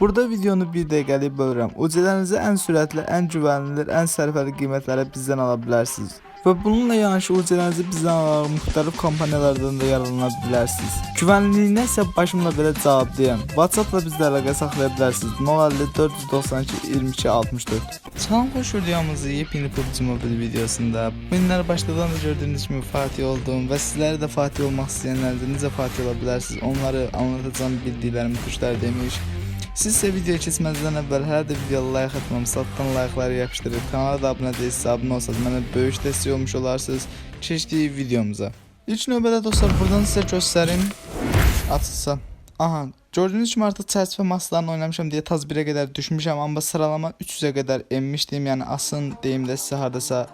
Burada videonu bir dəqiqəlik bölürəm. UC-lərinizi ən sürətli, ən güvənilir, ən sərfəli qiymətlərə bizdən ala bilərsiniz. Və bununla yanaşı UC-lərinizi bizdən alaraq müxtəlif kampaniyalardan da yararlana bilərsiniz. Güvənliyinə isə başımla belə cavabdayım. WhatsApp-la bizlə əlaqə saxlaya bilərsiniz. 050 492 22 64. Salam xoş videomuzun yepyeni PUBG Mobile videosunda. Günlər başladan da gördüyünüz kimi Fatih oldum və sizləri də Fatih olmaq istəyənlər də necə Fatih ola bilərsiniz? Onları anlatacağım bildiklərimi tuşlar demiş. Siz ise videoya keçməzdən əvvəl hər də videoya like atmamısı, altdan like'ları yapışdırıb kanala da abunə deyilsə abunə olsanız mənə böyük dəstək olmuş olarsınız. Keçdik videomuza. İlk növbədə dostlar buradan sizə göstərim. Açılsa. Aha, gördüyünüz kimi artıq çərçivə maslarını oynamışam deyə taz 1-ə qədər düşmüşəm, amma sıralama 300-ə qədər enmişdim. Yəni asın deyim də sizə hardasa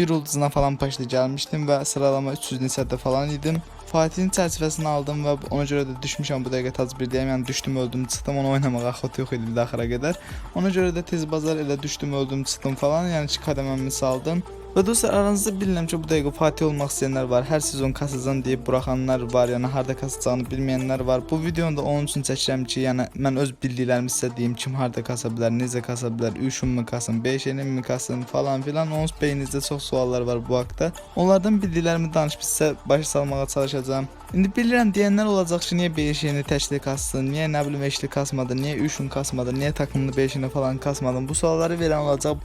bir ulduzuna falan başlı gəlmişdim və sıralama 300 neçədə falan idim. Fatihin çərçivəsini aldım və ona görə də düşmüşəm bu dəqiqə tac 1-deyəm. Yəni düşdüm, öldüm, çıxdım. Onu oynamağa xot yox idi axıra qədər. Ona görə də tez bazar elə düşdüm, öldüm, çıxdım falan. Yəni ki qədəməmi saldım. Və dostlar aranızda bilirəm ki bu dəqiqə Fatih olmaq istəyənlər var. Hər sezon kasacağam deyib buraxanlar var. Yəni harda kasacağını bilməyənlər var. Bu videonu da onun üçün çəkirəm ki, yəni mən öz bildiklərimi sizə deyim kim harda kasa bilər, necə kasa bilər, 3 mi kasın, 5 mi kasın falan filan. Onun beyninizdə çox suallar var bu haqqda. Onlardan bildiklərimi danışıb sizə başa salmağa çalışacağam. İndi bilirəm deyənlər olacaq ki, niyə 5 yeni təşkil kasdın, niyə nə bilim 5-li kasmadın, niyə 3 kasmadın, niyə takımlı 5-ini falan kasmadın? Bu sualları verən olacaq.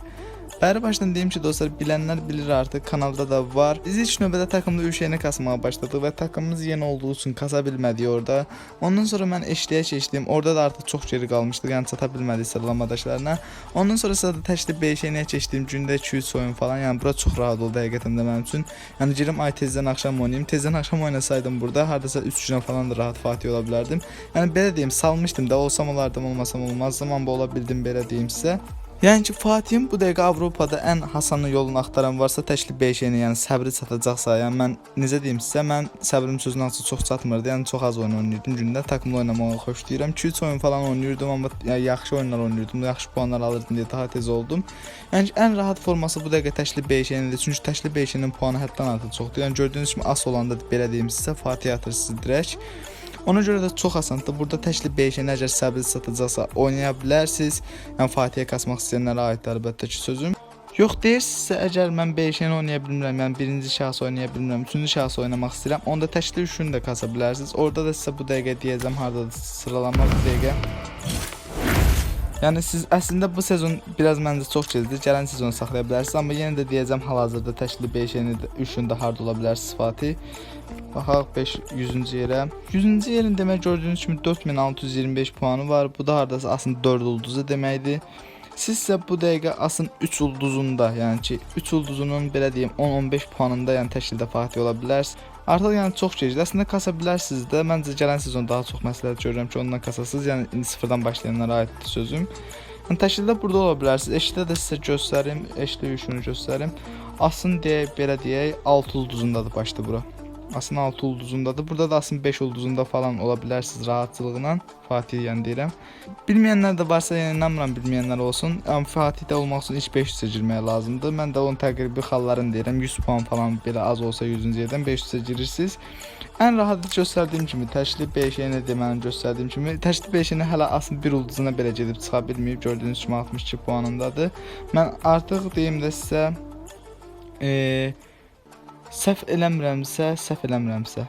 Bəri başdan deyim ki, dostlar, bilənlər bilir artıq kanalda da var. Biz ilk növbədə takımda üşəyini kasmağa başladıq və takımımız yeni olduğu üçün kasa bilmədik orada. Ondan sonra mən eşliyə keçdim. Orada da artıq çox geri qalmışdıq, yəni çata bilmədik sıralamadakılarına. Ondan sonra isə də təşkil 5-ə keçdim. Gündə 2-3 oyun falan. Yəni bura çox rahat oldu həqiqətən də mənim üçün. Yəni girim ay tezdən axşam oynayım. Tezdən axşam oynasaydım burada hardasa 3 günə falan da rahat Fatih ola bilərdim. Yəni belə deyim, salmışdım da olsam olardım, olmasam olmazdım, amma ola bildim belə deyim sizə. Yəni ki, Fatihin bu dəqiqə Avropada ən hasanlı yolunu axtaran varsa təklif 5-yə, yəni səbri çatacaqsa, yəni mən necə deyim sizə, mən səbrim sözün açıq çox çatmırdı. Yəni çox az oyun oynayırdım gündə, takımla oynamağı xoşlayıram. 2-3 oyun falan oynayırdım, amma yəni, yaxşı oyunlar oynayırdım, yaxşı puanlar alırdım deyə daha tez oldum. Yəni ən rahat forması bu dəqiqə təklif 5-yədir. Çünki təklif 5-nin puanı həddən artıq çoxdur. Yəni gördüyünüz kimi as olanda belə deyim sizə, Fatih atırsınız direkt. Ona görə də çox asandır. Burada təklif 5-ə əgər səbir satacaqsa oynaya bilərsiniz. Yəni Fatihə kasmaq istəyənlərə aiddir əlbəttə ki sözüm. Yox deyirsinizsə əgər mən 5-əni oynaya bilmirəm, yəni birinci şahs oynaya bilmirəm, üçüncü şahs oynamaq istəyirəm, onda təklif 3-ünü də kasa bilərsiniz. Orada da sizə bu dəqiqə deyəcəm hardadır sıralama bu dəqiqə. Yəni siz əslində bu sezon biraz məncə çox gecdir. Gələn sezon saxlaya bilərsiniz, amma yenə də deyəcəm hal-hazırda təklif 5-əni də 3-ünü də harda ola bilərsiniz Fatih. Baxaq 5 100-cü yerə. 100-cü yerin demək gördüyünüz kimi 4625 puanı var. Bu da hardasa aslında 4 ulduzu deməkdir. Siz isə bu dəqiqə asın 3 ulduzunda, yəni ki 3 ulduzunun belə deyim 10-15 puanında yəni təşkildə Fatih ola bilərsiniz. Artıq yəni çox gecdir. Əslində kasa bilərsiniz də. Məncə gələn sezon daha çox məsləhət görürəm ki, ondan kasasız, yəni indi sıfırdan başlayanlara aiddir sözüm. Yəni təşkildə burada ola bilərsiniz. Eşidə də sizə göstərim, eşidə yüşünü göstərim. Asın deyək, belə deyək, 6 ulduzundadır başda bura. Asın 6 ulduzundadır. Burada da asın 5 ulduzunda falan ola bilərsiniz rahatçılıqla. Fatih yəni deyirəm. Bilməyənlər də varsa, yəni inanmıram bilməyənlər olsun. Amma Fatihdə olmaq üçün ilk 500-ə girmək lazımdır. Mən də onun təqribi xallarını deyirəm. 100 puan falan belə az olsa 100-cü yerdən 500-ə girirsiniz. Ən rahat göstərdiyim kimi təşkil 5 yenə deməli göstərdiyim kimi təşkil 5-ini hələ aslında bir ulduzuna belə gedib çıxa bilməyib. Gördüyünüz kimi 62 puanındadır. Mən artıq deyim də sizə eee Səhv eləmirəmsə, səhv eləmirəmsə.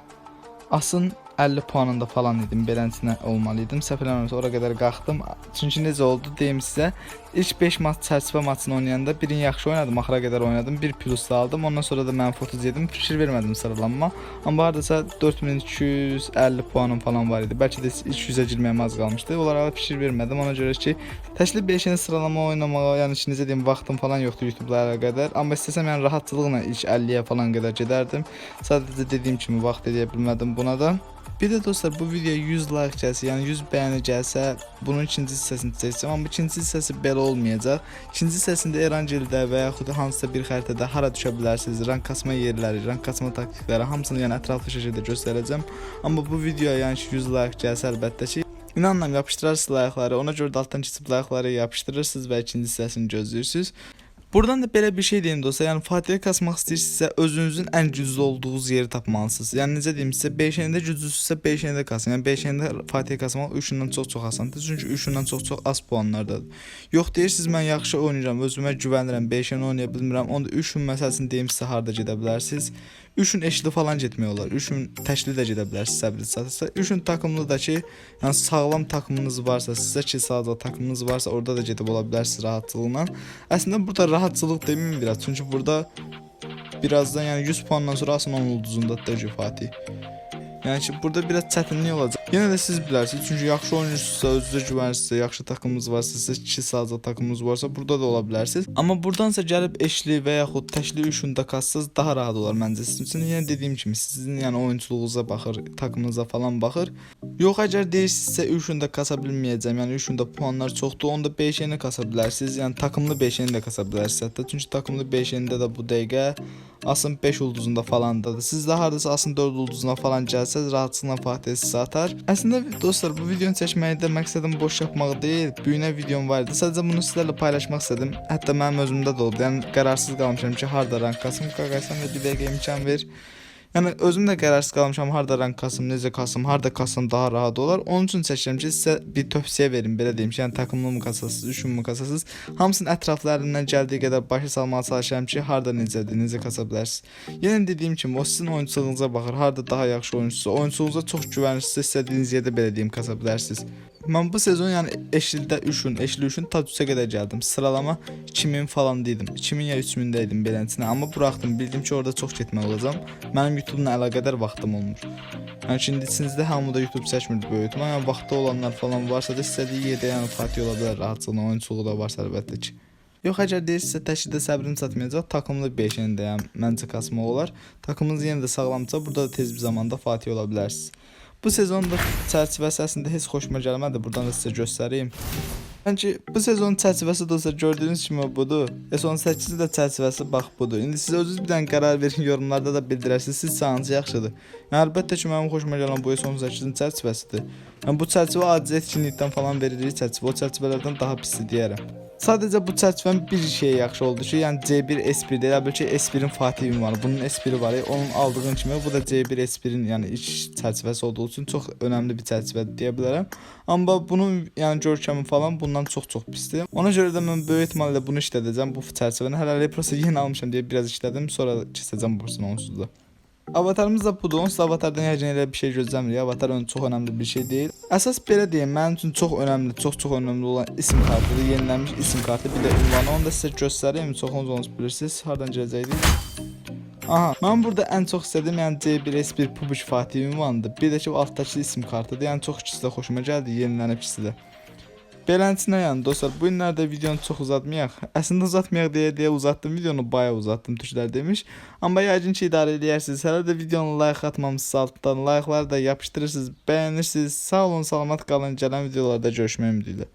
Asın 50 puanında falan idim. Beləsinə olmalı idim. Səhv eləmirəmsə ora qədər qalxdım. Çünki necə oldu deyim sizə. İlk 5 maç çərçivə maçını oynayanda birini yaxşı oynadım, axıra qədər oynadım. 1 plus da aldım. Ondan sonra da mənfi 30 yedim. Fikir vermədim sıralanma. Amma hardasa 4250 puanım falan var idi. Bəlkə də ilk 100-ə girməyəm az qalmışdı. Onlara fikir vermədim. Ona görə ki, təşkil 5-ini sıralama oynamağa, yəni ki, necə deyim, vaxtım falan yoxdur YouTube-la əlaqədar. Amma istəsəm yəni rahatçılıqla ilk 50-yə falan qədər gedərdim. Sadəcə dediyim kimi vaxt edə bilmədim buna da. Bir də dostlar bu videoya 100 like gəlsə, yəni 100 bəyəni gəlsə, bunun ikinci hissəsini çəkəcəm. Amma ikinci hissəsi belə olmayacaq. İkinci hissəsində Erangildə və yaxud hansısa bir xəritədə hara düşə bilərsiniz, rank kasma yerləri, rank kasma taktikləri hamısını yəni ətraflı şəkildə göstərəcəm. Amma bu videoya yəni ki, 100 like gəlsə əlbəttə ki, İnanmıram yapışdırarsınız layıqları. Ona görə də altdan keçib layıqları yapışdırırsınız və ikinci hissəsini gözləyirsiniz. Buradan da belə bir şey deyim dostlar. Yəni Fatihə kasmaq istəyirsinizsə özünüzün ən güclü olduğunuz yeri tapmalısınız. Yəni necə deyim sizə 5-də güclüsünüzsə 5-də kasın. Yəni 5-də Fatihə kasmaq 3-dən çox-çox asandır. Çünki 3-dən çox-çox az puanlardadır. Yox deyirsiniz mən yaxşı oynayıram, özümə güvənirəm, 5-dən oynaya bilmirəm. Onda 3-ün məsələsini deyim sizə harda gedə bilərsiniz. 3-ün eşli falan getmək olar. 3-ün təşli də gedə bilərsiniz səbirli satırsa. 3-ün takımlı da ki, yəni sağlam takımınız varsa, sizə ki sağlam takımınız varsa, orada da gedib ola bilərsiniz rahatçılıqla. Əslində burada rahatçılıq deməyim biraz. Çünki burada birazdan yəni 100 puandan sonra onun ulduzunda da Fatih. Yəni ki, burada biraz çətinlik olacaq. Yenə də siz bilərsiniz, çünki yaxşı oyunçusunuzsa, özünüzə güvənirsinizsə, yaxşı takımınız varsa, sizə 2 sadəcə takımınız varsa, burada da ola bilərsiniz. Amma burdansa gəlib eşli və yaxud təşli üçündə kassaz daha rahat olar məncə sizin üçün. Yenə dediyim kimi, sizin yəni oyunçuluğunuza baxır, takımınıza falan baxır. Yox, əgər deyirsinizsə üçündə kasa bilməyəcəm, yəni üçündə puanlar çoxdur, onda 5-ni kasa bilərsiniz. Yəni takımlı 5-ni də kasa bilərsiniz hətta. Çünki takımlı 5-ində də bu dəqiqə Asın 5 ulduzunda falandadır. Siz də hardasa Asın 4 ulduzuna falan gəlsəz rahatçılıqla Fatih sizə atar. Əslində dostlar bu videonu çəkməkdə məqsədim boş yapmaq deyil. Bu günə videom var idi. Sadəcə bunu sizlərlə paylaşmaq istədim. Hətta mənim özümdə də oldu. Yəni qərarsız qalmışam ki, harda rank kasım. Qaqaysan da bir dəqiqə imkan ver. Yəni özüm də qərarsız qalmışam harda rank kasım, necə kasım, harda kasım daha rahat olar. Onun üçün çəkirəm ki, sizə bir tövsiyə verim, belə deyim ki, yəni takımlı mı kasasız, üçünmü kasasız, hamısının ətraflarından gəldiyi qədər başa salmağa çalışıram ki, harda necədir, necə kasa bilərsiniz. Yenə dediyim kimi, o sizin oyunçuluğunuza baxır, harda daha yaxşı oyunçusu, oyunçuluğunuza çox güvənirsinizsə, istədiyiniz yerdə belə deyim kasa bilərsiniz. Mən bu sezon yəni eşildə 3-ün, eşli 3-ün ta 3-ə qədər gəldim. Sıralama 2000 falan idim. 2000 ya 3000 də idim beləsinə. Amma buraxdım. Bildim ki, orada çox getməli olacağam. Mənim YouTube-la əlaqədar vaxtım olmur. Yəni şimdi içinizdə hamı da YouTube çəkmir böyük. Yəni vaxtı olanlar falan varsa da istədiyi yerdə yəni Fatih ola bilər, rahatçılığına oyunçuluğu da varsa əlbəttə ki. Yox, əgər deyirsinizsə təşkildə səbrim çatmayacaq, takımlı 5-ni də yəni məncə kasmaq olar. Takımınız yenə də sağlamsa, burada da tez bir zamanda Fatih ola bilərsiniz. Bu sezonda çərçivəsi əslində heç xoşuma gəlmədi. Buradan da sizə göstəreyim. Bence bu sezonun çərçivəsi dostlar gördüyünüz kimi budur. E son 8-i də çərçivəsi bax budur. İndi siz özünüz bir dənə qərar verin yorumlarda da bildirərsiniz. Siz hansı yaxşıdır? Yəni əlbəttə ki, mənim xoşuma gələn bu son 8-in çərçivəsidir. Yəni bu çərçivə adi etkinlikdən falan verilir çərçivə. O çərçivələrdən daha pisdir deyərəm. Sadəcə bu çərçivənin bir şey yaxşı oldu ki, yəni C1 S1 deyil, bəlkə S1-in Fatih ünvanı. Bunun S1-i var, onun aldığın kimi bu da C1 S1-in yəni iç çərçivəsi olduğu üçün çox önəmli bir çərçivədir deyə bilərəm. Amma bunun yəni görkəmi falan bundan çox-çox pisdir. Ona görə də mən böyük ehtimalle bunu işlədəcəm bu çərçivəni. Hələlik prosta yeni almışam deyə biraz işlədim, sonra keçəcəm bursunu onsuz da. Avatarımız da budur. Onsuz da avatardan yəqin elə bir şey gözləmirik. Avatar ön çox önəmli bir şey deyil. Əsas belə deyim, mənim üçün çox önəmli, çox-çox önəmli olan isim kartıdır. Yenilənmiş isim kartı, bir də ünvanı. Onu da sizə göstəreyim. Çoxunuz onu bilirsiniz. Hardan gələcəkdik? Aha, mən burada ən çox istədim, yəni C1S1 Public Fatih ünvanıdır. Bir də ki, altdakı isim kartıdır. Yəni çox ikisi də xoşuma gəldi, yenilənib ikisi də. Beləsinə yəni dostlar, bu günlərdə videonu çox uzatmayaq. Əslində uzatmayaq deyə deyə uzatdım videonu, bayağı uzatdım türklər demiş. Amma yəqin ki idarə edərsiniz. Hələ də videonu like atmamısınız altdan, like'ları da yapışdırırsınız, bəyənirsiniz. Sağ olun, salamat qalın. Gələn videolarda görüşmək ümidi ilə.